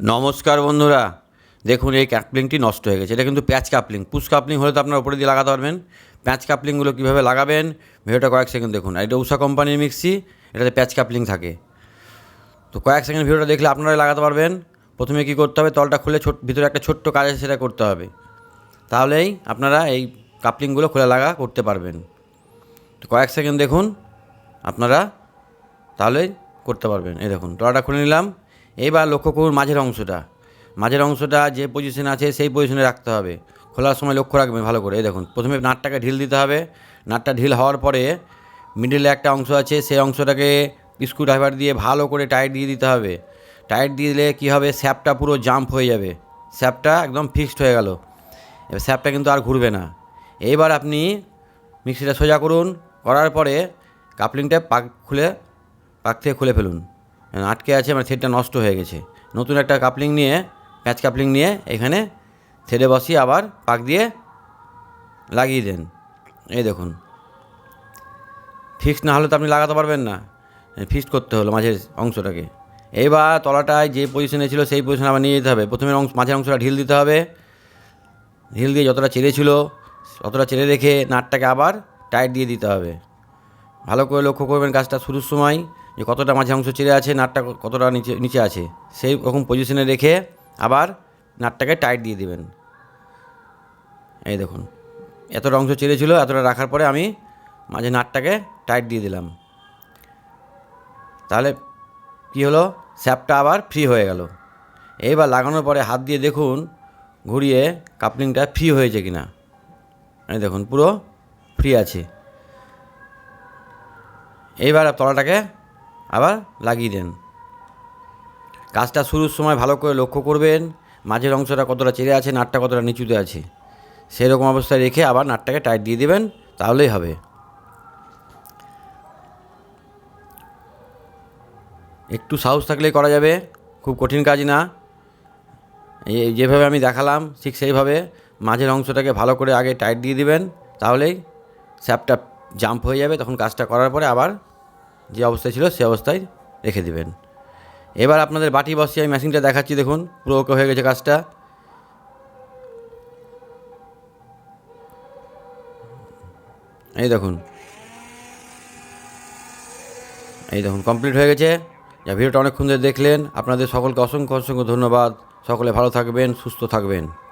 নমস্কার বন্ধুরা। দেখুন, এই কাপলিংটি নষ্ট হয়ে গেছে। এটা কিন্তু প্যাচ কাপলিং পুশ কাপলিং হলে তো আপনার উপরে দিয়ে লাগাতে পারবেন। প্যাচ কাপলিংগুলো কীভাবে লাগাবেন, ভিডিওটা কয়েক সেকেন্ড দেখুন। আর এটা উষা কোম্পানির মিক্সি, এটাতে প্যাচ কাপলিং থাকে। তো কয়েক সেকেন্ড ভিডিওটা দেখলে আপনারাই লাগাতে পারবেন। প্রথমে কী করতে হবে, তলটা খুলে ছোট, ভিতরে একটা ছোট্ট কাজ আছে, সেটা করতে হবে। তাহলেই আপনারা এই কাপলিংগুলো খুলে লাগা করতে পারবেন। তো কয়েক সেকেন্ড দেখুন, আপনারা তাহলেই করতে পারবেন। এই দেখুন, তলাটা খুলে নিলাম। এইবার লক্ষ্য করুন মাঝের অংশটা। মাঝের অংশটা যে পজিশনে আছে সেই পজিশনে রাখতে হবে। খোলার সময় লক্ষ্য রাখবেন ভালো করে। এই দেখুন, প্রথমে নাটটাকে ঢিল দিতে হবে। নাটটা ঢিল হওয়ার পরে মিডিলে একটা অংশ আছে, সেই অংশটাকে স্ক্রু ড্রাইভার দিয়ে ভালো করে টাইট দিয়ে দিতে হবে। টাইট দিয়ে দিলে কী হবে? স্যাপটা পুরো জাম্প হয়ে যাবে। স্যাপটা একদম ফিক্সড হয়ে গেল। এবার স্যাপটা কিন্তু আর ঘুরবে না। এইবার আপনি মিক্সিটা সোজা করুন, করার পরে কাপলিংটা পাক খুলে, পাক থেকে খুলে ফেলুন। আটকে আছে মানে থ্রেডটা নষ্ট হয়ে গেছে। নতুন একটা কাপলিং নিয়ে, প্যাচ কাপলিং নিয়ে এখানে থ্রেডে বসিয়ে আবার পাক দিয়ে লাগিয়ে দেন। এই দেখুন। ফিক্সড না হলে তো আপনি লাগাতে পারবেন না। ফিক্সড করতে হলো মাঝের অংশটাকে। এইবার তলাটায় যে পজিশনে ছিল সেই পজিশনে আবার নিয়ে যেতে হবে। প্রথমে অংশ, মাঝের অংশটা ঢিল দিতে হবে। ঢিল দিয়ে যতটা চেড়ে ছিল, ততটা চেড়ে রেখে নাটটাকে আবার টাইট দিয়ে দিতে হবে। ভালো করে লক্ষ্য করবেন কাজটা শুরুর সময়। যে কতটা মাঝে অংশ চেড়ে আছে, নাটটা কতটা নিচে নিচে আছে, সেই রকম পজিশনে রেখে আবার নাটটাকে টাইট দিয়ে দেবেন। এই দেখুন, এতটা অংশ ছিল, এতটা রাখার পরে আমি মাঝে নাটটাকে টাইট দিয়ে দিলাম। তাহলে কি হলো? স্যাপটা আবার ফ্রি হয়ে গেল। এইবার লাগানোর পরে হাত দিয়ে দেখুন ঘুরিয়ে কাপলিংটা ফ্রি হয়েছে কিনা। এই দেখুন, পুরো ফ্রি আছে। এইবার তলাটাকে আবার লাগিয়ে দেন। কাজটা শুরুর সময় ভালো করে লক্ষ্য করবেন, মাঝের অংশটা কতটা চেড়ে আছে, নাটটা কতটা নিচুতে আছে। সেরকম অবস্থায় রেখে আবার নাটটাকে টাইট দিয়ে দেবেন, তাহলেই হবে। একটু সাহস থাকলেই করা যাবে, খুব কঠিন কাজ না। যেভাবে আমি দেখালাম, ঠিক সেইভাবে মাঝের অংশটাকে ভালো করে আগে টাইট দিয়ে দিবেন, তাহলেই স্যাপটা জাম্প হয়ে যাবে, তখন কাজটা করার পরে আবার যে অবস্থায় ছিল সে অবস্থায় রেখে দিবেন। এবার আপনাদের বাটি বসিয়ে আমি মেশিনটা দেখাচ্ছি, দেখুন। পুরো ওকে হয়ে গেছে কাজটা। এই দেখুন। এই দেখুন কমপ্লিট হয়ে গেছে। যা ভিডিওটা অনেকক্ষণ ধরে দেখলেন। আপনাদের সকলকে অসংখ্য অসংখ্য ধন্যবাদ। সকলে ভালো থাকবেন, সুস্থ থাকবেন।